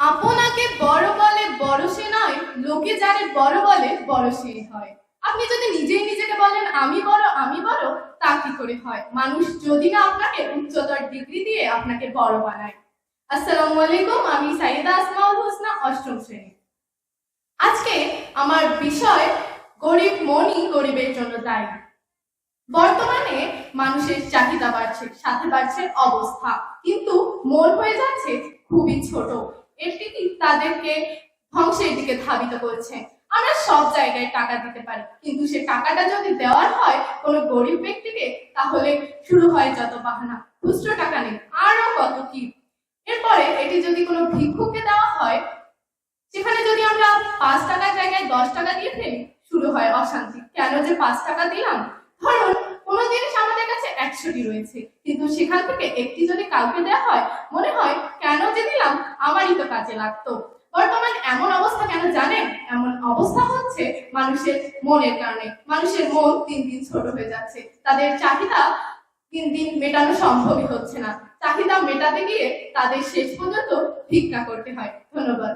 আপনাকে বড় বলে বড় সে নয়, লোকে যারে বড় বলে বড় সে হয়। আপনি যদি নিজেই নিজেকে বলেন, আমি বড় আমি বড় তা কি করে হয়? মানুষ যদি না আপনাকে উচ্চতর ডিগ্রি দিয়ে আপনাকে বড় বানায়। আসসালামু আলাইকুম, আমি সাইদা আসমাউল হোসনা, অষ্টম শ্রেণি। আজকে আমার বিষয় গরিব মনই গরিবের জন্য দায়ী। বর্তমানে মানুষের চাহিদা বাড়ছে, সাথে বাড়ছে অবস্থা। কিন্তু মন হয়ে যাচ্ছে খুবই ছোট। এটি তাদেরকে ধ্বংসের দিকে ধাবিত করছে। আমরা সব জায়গায় টাকা দিতে পারি, কিন্তু সে টাকাটা যদি দেওয়ার হয় কোনো গরিব ব্যক্তিকে, তাহলে শুরু হয় যত বাহানা। খুচরো টাকা নেই, আরও কত কি? এরপরে এটি যদি কোনো ভিক্ষুককে দেওয়া হয়, সেখানে যদি আমরা পাঁচ টাকার জায়গায় দশ টাকা দিয়ে ফেলি, শুরু হয় অশান্তি। কেন যে পাঁচ টাকা দিলাম? ধরুন, কোনো জিনিস আমাদের কাছে একশোটি রয়েছে, কিন্তু সেখান থেকে একটি যদি কাউকে দেওয়া হয়, মনে হয় কেন আমারই তো কাজে লাগতো। বর্তমান এমন অবস্থা কেন জানেন? এমন অবস্থা হচ্ছে মানুষের মনের কারণে। মানুষের মন তিন দিন ছোট হয়ে যাচ্ছে। তাদের চাহিদা তিন দিন মেটানো সম্ভবই হচ্ছে না। চাহিদা মেটাতে গিয়ে তাদের শেষ পর্যন্ত ভিক্ষা করতে হয়। ধন্যবাদ।